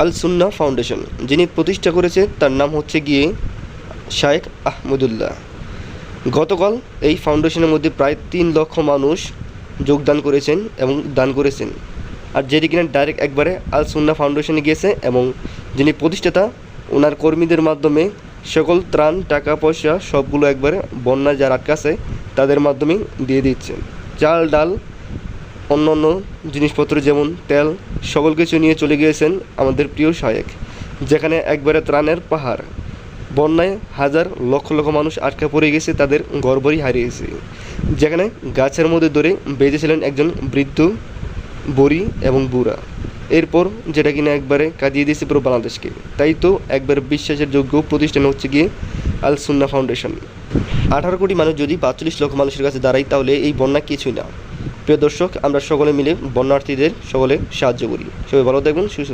আল সুন্না foundation, যিনি প্রতিষ্ঠা করেছে, তার নাম হচ্ছে গিয়ে শায়েখ আহমদুল্লাহ। গতকাল এই ফাউন্ডেশনের মধ্যে প্রায় তিন লক্ষ মানুষ যোগদান করেছেন এবং দান করেছেন। আর যেটি কিনা ডাইরেক্ট একবারে আল সুন্না ফাউন্ডেশনে গিয়েছে এবং যিনি প্রতিষ্ঠাতা, ওনার কর্মীদের মাধ্যমে সকল ত্রাণ, টাকা, পয়সা সবগুলো একবারে বন্যা যারা আটকাছে তাদের মাধ্যমে দিয়ে দিচ্ছেন চাল, ডাল অন্য অন্য জিনিসপত্র যেমন তেল, সকল কিছু নিয়ে চলে গিয়েছেন আমাদের প্রিয় সহায়ক যেখানে একবারে ত্রাণের পাহাড়। বন্যায় হাজার লক্ষ লক্ষ মানুষ আটকা পড়ে গেছে, তাদের গর্বই হারিয়েছে। যেখানে গাছের মধ্যে ধরে বেঁধেছিলেন একজন বৃদ্ধ বড়ি এবং বুড়া। এরপর যেটা কিনা একবারে কাঁদিয়ে দিয়েছে পুরো বাংলাদেশকে। তাই তো একবার বিশ্বাসের যোগ্য প্রতিষ্ঠান হচ্ছে গিয়ে আল সুন্না ফাউন্ডেশন। আঠারো কোটি মানুষ যদি পাঁচচল্লিশ লক্ষ মানুষের কাছে দাঁড়ায়, তাহলে এই বন্যা কিছুই না। প্রিয় দর্শক আমরা সকলে মিলে বন্যার্থীদের সকলে সাহায্য করি। সবাই ভালো থাকবেন সুস্থ